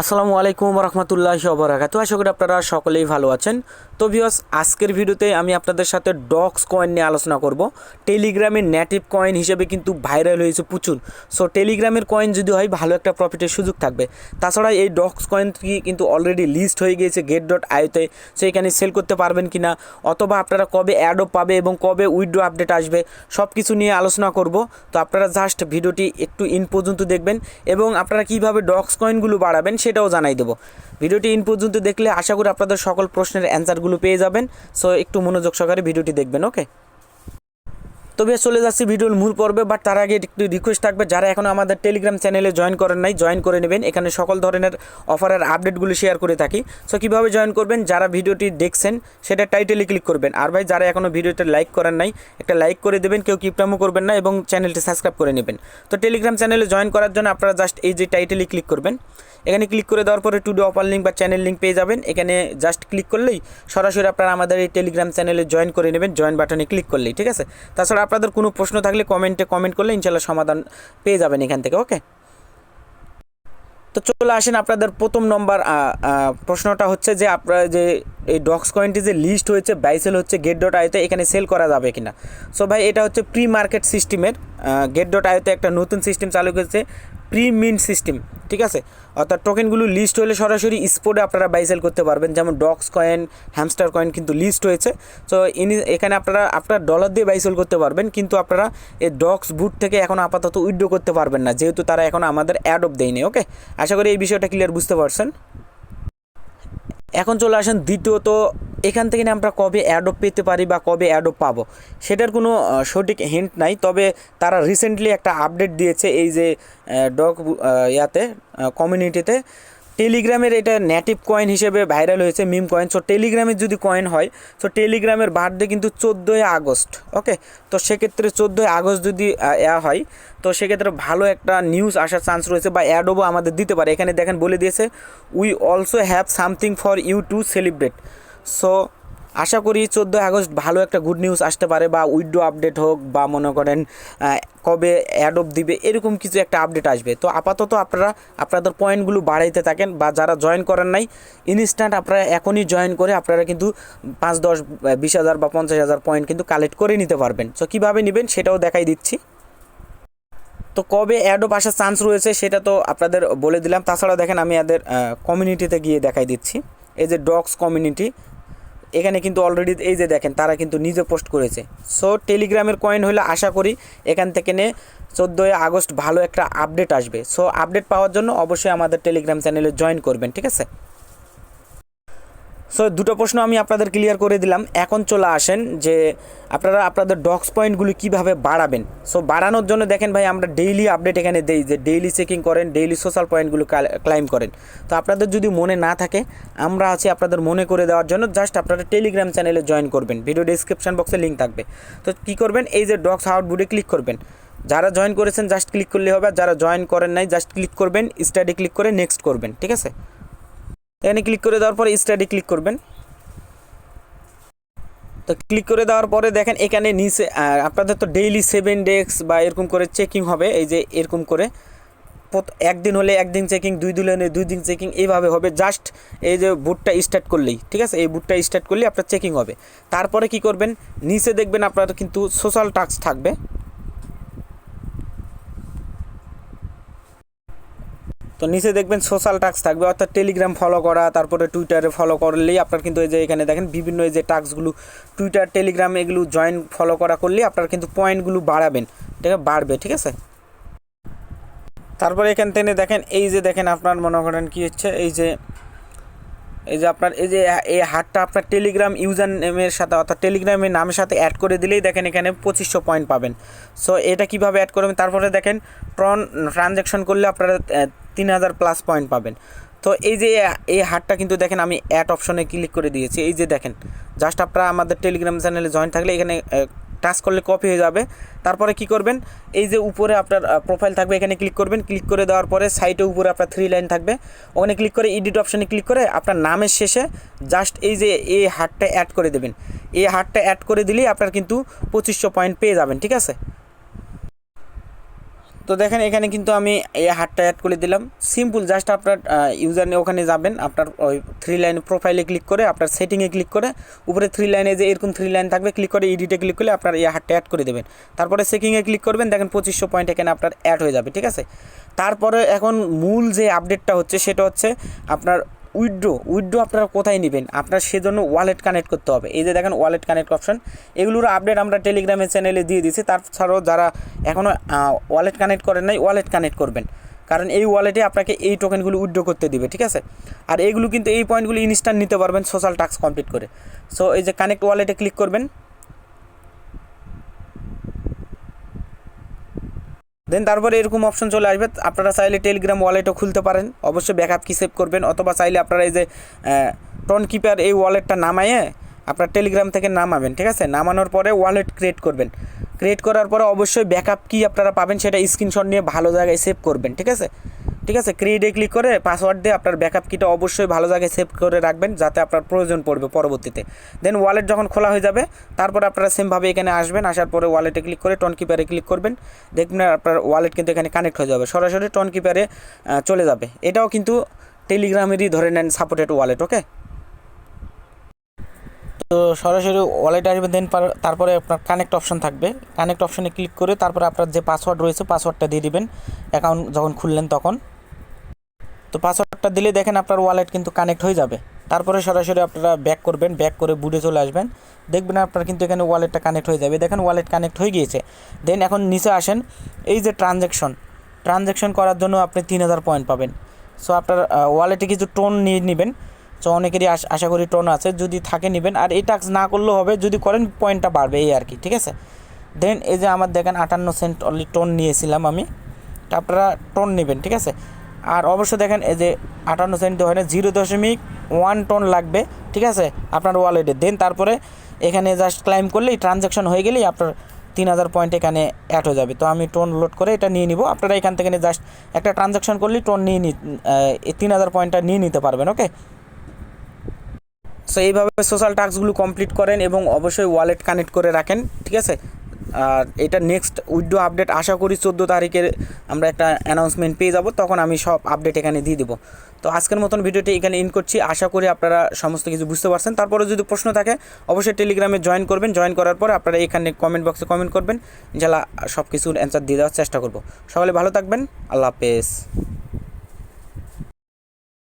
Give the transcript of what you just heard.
আসসালামু আলাইকুম রহমতুল্লাহ বরাকাতু আশা করি আপনারা সকলেই ভালো আছেন। তো ভিওস আজকের ভিডিওতে আমি আপনাদের সাথে ডক্স কয়েন নিয়ে আলোচনা করব। টেলিগ্রামের নেটিভ কয়েন হিসেবে কিন্তু ভাইরাল হয়েছে প্রচুর। সো টেলিগ্রামের কয়েন যদি হয়, ভালো একটা প্রফিটের সুযোগ থাকবে। তাছাড়া এই ডক্স কয়েনটি কিন্তু অলরেডি লিস্ট হয়ে গিয়েছে গেট ডট আইতে সো এখানে সেল করতে পারবেন কি না অথবা আপনারা কবে অ্যাডও পাবে এবং কবে উইড্রো আপডেট আসবে সব কিছু নিয়ে আলোচনা করব। তো আপনারা জাস্ট ভিডিওটি একটু ইন পর্যন্ত দেখবেন এবং আপনারা কীভাবে ডক্স কয়েনগুলো বাড়াবেন সেটাও জানাই দেবো। ভিডিওটি ইন পর্যন্ত দেখলে আশা করি আপনাদের সকল প্রশ্নের অ্যান্সারগুলো পেয়ে যাবেন। সো একটু মনোযোগ সহকারে ভিডিওটি দেখবেন, ওকে? তবে চলে যাচ্ছি ভিডিওর মূল পর্বে বাট তার আগে একটু রিকোয়েস্ট থাকবে, যারা এখনও আমাদের টেলিগ্রাম চ্যানেলে জয়েন করেন নাই জয়েন করে নেবেন। এখানে সকল ধরনের অফারের আপডেটগুলো শেয়ার করে থাকি। সো কীভাবে জয়েন করবেন, যারা ভিডিওটি দেখছেন, সেটা টাইটেলে ক্লিক করবেন। আর ভাই, যারা এখনও ভিডিওটা লাইক করেন নাই, একটা লাইক করে দেবেন, কেউ কিপটামো করবেন না এবং চ্যানেলটি সাবস্ক্রাইব করে নেবেন। তো টেলিগ্রাম চ্যানেলে জয়েন করার জন্য আপনারা জাস্ট এই যে টাইটেলে ক্লিক করবেন। এখানে ক্লিক করে দেওয়ার পরে টুডে অপার লিঙ্ক বা চ্যানেল লিঙ্ক পেয়ে যাবেন। এখানে জাস্ট ক্লিক করলেই সরাসরি আপনারা আমাদের এই টেলিগ্রাম চ্যানেলে জয়েন করে নেবেন জয়েন বাটনে ক্লিক করলেই, ঠিক আছে? তাছাড়া আপনাদের কোনো প্রশ্ন থাকলে কমেন্টে কমেন্ট করলে ইনশাল্লাহ সমাধান পেয়ে যাবেন এখান থেকে ওকে তো চলে আসেন আপনাদের প্রথম নম্বর প্রশ্নটা হচ্ছে যে আপনারা যে এই ডক্স কয়েনটি যে লিস্ট হয়েছে বাইসেল হচ্ছে গেট ডট আয়তে এখানে সেল করা যাবে কিনা। সো ভাই, এটা হচ্ছে প্রি মার্কেট সিস্টেমের গেট ডট আয়তে একটা নতুন সিস্টেম চালু করেছে প্রি মিন্ট সিস্টেম ঠিক আছে? অর্থাৎ টোকেনগুলো লিস্ট হলে সরাসরি স্পোর্টে আপনারা বাইসেল করতে পারবেন। যেমন ডক্স কয়েন হ্যামস্টার কয়েন কিন্তু লিস্ট হয়েছে। তো ইনি এখানে আপনারা, আপনার ডলার দিয়ে বাইসেল করতে পারবেন, কিন্তু আপনারা এই ডক্স বুট থেকে এখন আপাতত উইড্রো করতে পারবেন না, যেহেতু তারা এখন আমাদের অ্যাড অ্যাডপ দেয়নি ওকে আশা করি এই বিষয়টা ক্লিয়ার বুঝতে পারছেন। এখন চলে আসেন দ্বিতীয়ত, এখান থেকে আমরা কবে অ্যাডপ পেতে পারি বা কবে অ্যাডপ পাবো? সেটার কোনো সঠিক হিন্ট নাই, তবে তারা রিসেন্টলি একটা আপডেট দিয়েছে, এই যে ডগ ইয়াতে কমিউনিটিতে টেলিগ্রামের এটা নেটিভ কয়েন হিসেবে ভাইরাল হয়েছে মিম কয়েন সো টেলিগ্রামের যদি কয়েন হয় সো টেলিগ্রামের বার্থডে কিন্তু চোদ্দোই আগস্ট ওকে তো সেক্ষেত্রে চোদ্দোই আগস্ট যদি এয়া হয়, তো সেক্ষেত্রে ভালো একটা নিউজ আসার চান্স রয়েছে বা অ্যাডও আমাদের দিতে পারে। এখানে দেখেন বলে দিয়েছে we also have something for you to celebrate so আশা করি চোদ্দোই আগস্ট ভালো একটা গুড নিউজ আসতে পারে বা উইডো আপডেট হোক বা মনে করেন কবে অ্যাডপ দিবে, এরকম কিছু একটা আপডেট আসবে। তো আপাতত আপনারা, আপনাদের পয়েন্টগুলো বাড়াইতে থাকেন বা যারা জয়েন করেন নাই ইনস্ট্যান্ট আপনারা এখনই জয়েন করে আপনারা কিন্তু পাঁচ, দশ, বিশ হাজার বা পঞ্চাশ হাজার পয়েন্ট কিন্তু কালেক্ট করে নিতে পারবেন। সো কীভাবে নেবেন সেটাও দেখাই দিচ্ছি। তো কবে অ্যাডপ আসার চান্স রয়েছে সেটা তো আপনাদের বলে দিলাম। তাছাড়া দেখেন আমি এদের কমিউনিটিতে গিয়ে দেখাই দিচ্ছি। এই যে ডগস কমিউনিটি এখানে কিন্তু অলরেডি এই যে দেখেন, তারা কিন্তু নিজে পোস্ট করেছে। সো টেলিগ্রামের কয়েন হলে আশা করি এখান থেকে নে, চোদ্দোই আগস্ট ভালো একটা আপডেট আসবে। সো আপডেট পাওয়ার জন্য অবশ্যই আমাদের টেলিগ্রাম চ্যানেলে জয়েন করবেন, ঠিক আছে? সো দুটো প্রশ্ন আমি আপনাদের ক্লিয়ার করে দিলাম। এখন চলে আসেন যে আপনারা আপনাদের ডক্স পয়েন্টগুলি কীভাবে বাড়াবেন। সো বাড়ানোর জন্য দেখেন ভাই, আমরা ডেইলি আপডেট এখানে দেই যে ডেইলি চেকিং করেন ডেইলি সোশ্যাল পয়েন্টগুলো ক্লাইম করেন। তো আপনাদের যদি মনে না থাকে, আমরা আছি আপনাদের মনে করে দেওয়ার জন্য। জাস্ট আপনারা টেলিগ্রাম চ্যানেলে জয়েন করবেন। ভিডিও ডিসক্রিপশন বক্সে লিঙ্ক থাকবে। তো কী করবেন? এই যে ডক্স আউটবুটে ক্লিক করবেন। যারা জয়েন করেছেন জাস্ট ক্লিক করলে হবে। আর যারা জয়েন করেন নাই জাস্ট ক্লিক করবেন। স্টাডি ক্লিক করে নেক্সট করবেন। ঠিক আছে? এখানে ক্লিক করে দেওয়ার পরে স্টাডি ক্লিক করবেন। তো ক্লিক করে দেওয়ার পরে দেখেন এখানে নিচে আপনাদের তো ডেইলি সেভেন ডেক্স বা এরকম করে চেকিং হবে, এই যে এরকম করে। একদিন হলে একদিন চেকিং দুই দিন হলে দুই দিন চেকিং এইভাবে হবে। জাস্ট এই যে বুটটা স্টার্ট করলেই, ঠিক আছে? এই বুটটা স্টার্ট করলেই আপনার চেকিং হবে। তারপরে কি করবেন? নিচে দেখবেন আপনার কিন্তু সোশ্যাল টাস্ক থাকবে। তো নিচে দেখবেন সোশ্যাল টাস্ক থাকবে, অর্থাৎ টেলিগ্রাম ফলো করা, তারপরে টুইটারে ফলো করলেই আপনার কিন্তু এই যে এখানে দেখেন বিভিন্ন এই যে টাস্কগুলো টুইটার টেলিগ্রাম এগুলো জয়েন ফলো করা করলেই আপনার কিন্তু পয়েন্টগুলো বাড়াবেন, ঠিক আছে? বাড়বে, ঠিক আছে? তারপরে এখান থেকে দেখেন, এই যে দেখেন আপনার মনে করেন কী হচ্ছে, এই যে এই যে আপনার, এই যে এই হাটটা আপনার টেলিগ্রাম ইউজার নেমের সাথে, অর্থাৎ টেলিগ্রামের নামের সাথে অ্যাড করে দিলেই দেখেন এখানে পঁচিশশো পয়েন্ট পাবেন। সো এটা কীভাবে অ্যাড করবেন? তারপরে দেখেন ট্রন ট্রানজ্যাকশন করলে আপনারা তিন হাজার প্লাস পয়েন্ট পাবেন। তো এই যে, এই হাটটা কিন্তু দেখেন আমি অ্যাড অপশনে ক্লিক করে দিয়েছি। এই যে দেখেন জাস্ট আপনারা আমাদের টেলিগ্রাম চ্যানেলে জয়েন থাকলে এখানে টাচ করলে কপি হয়ে যাবে। তারপরে কি করবেন? এই যে উপরে আপনার প্রোফাইল থাকবে, এখানে ক্লিক করবেন। ক্লিক করে দেওয়ার পরে সাইটে উপরে আপনার থ্রি লাইন থাকবে। ওখানে ক্লিক করে এডিট অপশানে ক্লিক করে আপনার নামের শেষে জাস্ট এই যে, এই হাটটা অ্যাড করে দেবেন। এই হাটটা অ্যাড করে দিলেই আপনার কিন্তু পঁচিশশো পয়েন্ট পেয়ে যাবেন, ঠিক আছে? তো দেখেন, এখানে কিন্তু আমি এই হাটটা অ্যাড করে দিলাম। সিম্পল জাস্ট আপনার ইউজার ওখানে যাবেন, আপনার ওই থ্রি লাইন প্রোফাইলে ক্লিক করে, আপনার সেটিংয়ে ক্লিক করে, উপরে থ্রি লাইনে যে এরকম থ্রি লাইন থাকবে ক্লিক করে এডিটে ক্লিক করলে আপনার এই হাটটা অ্যাড করে দেবেন। তারপরে সেকিংয়ে ক্লিক করবেন, দেখেন পঁচিশশো পয়েন্ট এখানে আপনার অ্যাড হয়ে যাবে, ঠিক আছে? তারপরে এখন মূল যে আপডেটটা হচ্ছে, সেটা হচ্ছে আপনার উইড্রো উইড্রো আপনারা কোথায় নেবেন? আপনার সেজন্য ওয়ালেট কানেক্ট করতে হবে। এই যে দেখেন ওয়ালেট কানেক্ট অপশন, এগুলোর আপডেট আমরা টেলিগ্রামের চ্যানেলে দিয়ে দিয়েছি। তাছাড়াও যারা এখনও ওয়ালেট কানেক্ট করেন নাই, ওয়ালেট কানেক্ট করবেন। কারণ এই ওয়ালেটে আপনাকে এই টোকেনগুলো উইড্রো করতে দিবে, ঠিক আছে? আর এইগুলো কিন্তু এই পয়েন্টগুলো ইনস্ট্যান্ট নিতে পারবেন সোশ্যাল টাস্ক কমপ্লিট করে। সো এই যে কানেক্ট ওয়ালেটে ক্লিক করবেন। দেন তারপরে এরকম অপশন চলে আসবে। আপনারা চাইলে টেলিগ্রাম ওয়ালেটও খুলতে পারেন। অবশ্যই ব্যাকআপ কি সেভ করবেন। অথবা চাইলে আপনারা এই যে টন কিপার এই ওয়ালেটটা নামাইয়ে আপনার টেলিগ্রাম থেকে নামাবেন, ঠিক আছে? নামানোর পরে ওয়ালেট ক্রিয়েট করবেন। ক্রিয়েট করার পরে অবশ্যই ব্যাকআপ কি আপনারা পাবেন। সেটা স্ক্রিনশট নিয়ে ভালো জায়গায় সেভ করবেন, ঠিক আছে? ঠিক আছে ক্রিয়েটে ক্লিক করে পাসওয়ার্ড দিয়ে আপনার ব্যাকআপ কিটা অবশ্যই ভালো জায়গায় সেভ করে রাখবেন যাতে আপনার প্রয়োজন পড়বে পরবর্তীতে। দেন ওয়ালেট যখন খোলা হয়ে যাবে, তারপর আপনারা সেমভাবে এখানে আসবেন, আসার পরে ওয়ালেটে ক্লিক করে টন কিপারে ক্লিক করবেন। দেখবেন আপনার ওয়ালেট কিন্তু এখানে কানেক্ট হয়ে যাবে, সরাসরি টন কিপারে চলে যাবে। এটাও কিন্তু টেলিগ্রামেরই ধরে নেন সাপোর্টেড ওয়ালেট ওকে তো সরাসরি ওয়ালেট আসবে দেন তারপরে আপনার কানেক্ট অপশন থাকবে। কানেক্ট অপশনে ক্লিক করে তারপরে আপনার যে পাসওয়ার্ড রয়েছে পাসওয়ার্ডটা দিয়ে দিবেন। অ্যাকাউন্ট যখন খুললেন তখন। তো পাসওয়ার্ডটা দিলে দেখেন আপনার ওয়ালেট কিন্তু কানেক্ট হয়ে যাবে। তারপরে সরাসরি আপনারা ব্যাক করবেন ব্যাক করে বুটে চলে আসবেন। দেখবেন আপনার কিন্তু এখানে ওয়ালেটটা কানেক্ট হয়ে যাবে। দেখেন ওয়ালেট কানেক্ট হয়ে গিয়েছে। দেন এখন নিচে আসেন, এই যে ট্রানজ্যাকশন ট্রানজ্যাকশন করার জন্য আপনি তিন হাজার পয়েন্ট পাবেন। সো আপনার ওয়ালেটে কিছু টোন নিয়ে নেবেন। সো অনেকেরই আশা করি টোন আছে, যদি থাকে নেবেন। আর এই টাক্স না করলেও হবে, যদি করেন পয়েন্টটা বাড়বে, এই আর কি, ঠিক আছে? দেন এই যে আমার দেখেন আটান্ন সেন্ট অনলি টোন নিয়েছিলাম আমি। আপনারা টোন নেবেন, ঠিক আছে? আর অবশ্যই দেখেন এই যে আটান্ন সেন্ট হয় না জিরো দশমিক ওয়ান টন লাগবে, ঠিক আছে? আপনার ওয়ালেটে দেন তারপরে এখানে জাস্ট ক্লাইম করলেই ট্রানজ্যাকশন হয়ে গেলেই আপনার তিন হাজার পয়েন্ট এখানে অ্যাড হয়ে যাবে। তো আমি টোন লোড করে এটা নিয়ে নিব। আপনারা এখান থেকে জাস্ট একটা ট্রানজ্যাকশন করলেই টোন নিয়ে নি তিন হাজার পয়েন্টটা নিয়ে নিতে পারবেন ওকে সো এইভাবে সোশ্যাল টাস্কগুলো কমপ্লিট করেন এবং অবশ্যই ওয়ালেট কানেক্ট করে রাখেন, ঠিক আছে? আর এটা নেক্সট উইডো আপডেট আশা করি চোদ্দ তারিখের আমরা একটা অ্যানাউন্সমেন্ট পেয়ে যাব, তখন আমি সব আপডেট এখানে দিয়ে দেবো। তো আজকের মতন ভিডিওটি এখানে ইন করছি। আশা করি আপনারা সমস্ত কিছু বুঝতে পারছেন। তারপরে যদি প্রশ্ন থাকে, অবশ্যই টেলিগ্রামে জয়েন করবেন। জয়েন করার পরে আপনারা এখানে কমেন্ট বক্সে কমেন্ট করবেন। ইনশাল্লাহ সব কিছুর অ্যান্সার দিয়ে দেওয়ার চেষ্টা করব। সকলে ভালো থাকবেন। আল্লাহ হাফেজ।